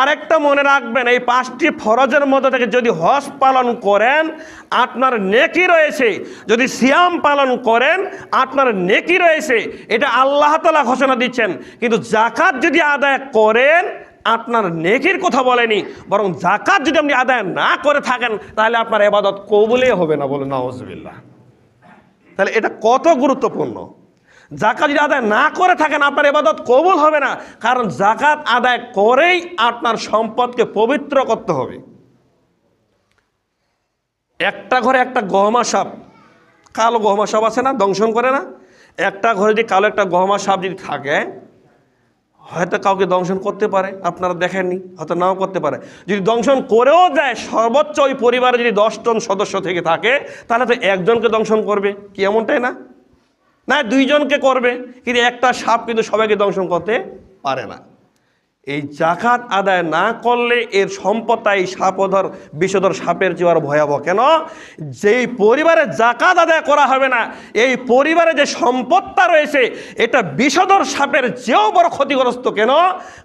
আরেকটা মনে রাখবেন, এই পাঁচটি ফরজের মধ্যে থেকে যদি হজ পালন করেন, আপনার নেকি রয়েছে। যদি সিয়াম পালন করেন, আপনার নেকি রয়েছে। এটা আল্লাহ তালা ঘোষণা দিচ্ছেন। কিন্তু জাকাত যদি আদায় করেন, আপনার নেকির কথা বলেনি, বরং জাকাত যদি আপনি আদায় না করে থাকেন, তাহলে আপনার এবাদত কবুলেই হবে না বলে নওয়াজবিল্লাহ। তাহলে এটা কত গুরুত্বপূর্ণ? জাকাত যদি আদায় না করে থাকেন, আপনার এবাদত কবুল হবে না। কারণ জাকাত আদায় করেই আপনার সম্পদকে পবিত্র করতে হবে। একটা ঘরে একটা গহমা সাপ, কালো গহমা সাপ আছে না, দংশন করে না? একটা ঘরে যদি কালো একটা গহমা সাপ যদি থাকে, হয়তো কাউকে দংশন করতে পারে, আপনারা দেখেননি, হয়তো নাও করতে পারে। যদি দংশন করেও যায়, সর্বোচ্চ ওই পরিবারে যদি দশজন সদস্য থেকে থাকে, তাহলে তো একজনকে দংশন করবে, কি এমনটাই না? না, দুইজনকে করবে, কিন্তু একটা সাপ কিন্তু সবাইকে দংশন করতে পারে না। এই জাকাত আদায় না করলে এর সম্পদটা এই সাপধর, বিষধর সাপের চেয়ে আরও ভয়াবহ। কেন? যেই পরিবারে জাকাত আদায় করা হবে না, এই পরিবারে যে সম্পদটা রয়েছে, এটা বিষধর সাপের চেয়েও বড় ক্ষতিগ্রস্ত। কেন?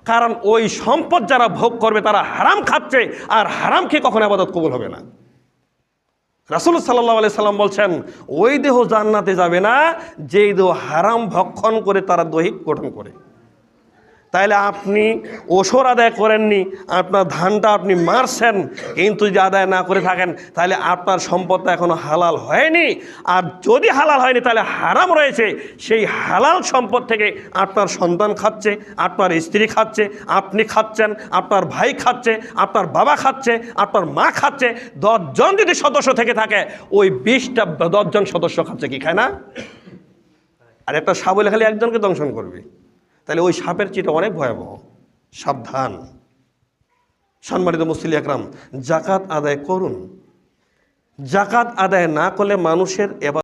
কারণ ওই সম্পদ যারা ভোগ করবে তারা হারাম খাচ্ছে, আর হারাম খেয়ে কখনো আবাদত কবুল হবে না। রাসুল সাল্লাহ আলি সাল্লাম বলছেন, ওই দেহ জান্নাতে যাবে না, যেই দেহ হারাম ভক্ষণ করে তারা দৈহিক গঠন করে। তাইলে আপনি ওসর আদায় করেননি, আপনার ধানটা আপনি মারছেন, কিন্তু যদি আদায় না করে থাকেন তাহলে আপনার সম্পদটা এখনও হালাল হয়নি। আর যদি হালাল হয়নি তাহলে হারাম রয়েছে। সেই হালাল সম্পদ থেকে আপনার সন্তান খাচ্ছে, আপনার স্ত্রী খাচ্ছে, আপনি খাচ্ছেন, আপনার ভাই খাচ্ছে, আপনার বাবা খাচ্ছে, আপনার মা খাচ্ছে, দশজন যদি সদস্য থেকে থাকে, ওই বিশটা দশজন সদস্য খাচ্ছে কি, খায় না? আর একটা সাবলে খালি একজনকে দংশন করবে। তাহলে ওই সাপের চিটা অনেক ভয়াবহ। সাবধান। সম্মানিত মুসলি আকরাম জাকাত আদায় করুন। জাকাত আদায় না করলে মানুষের এবার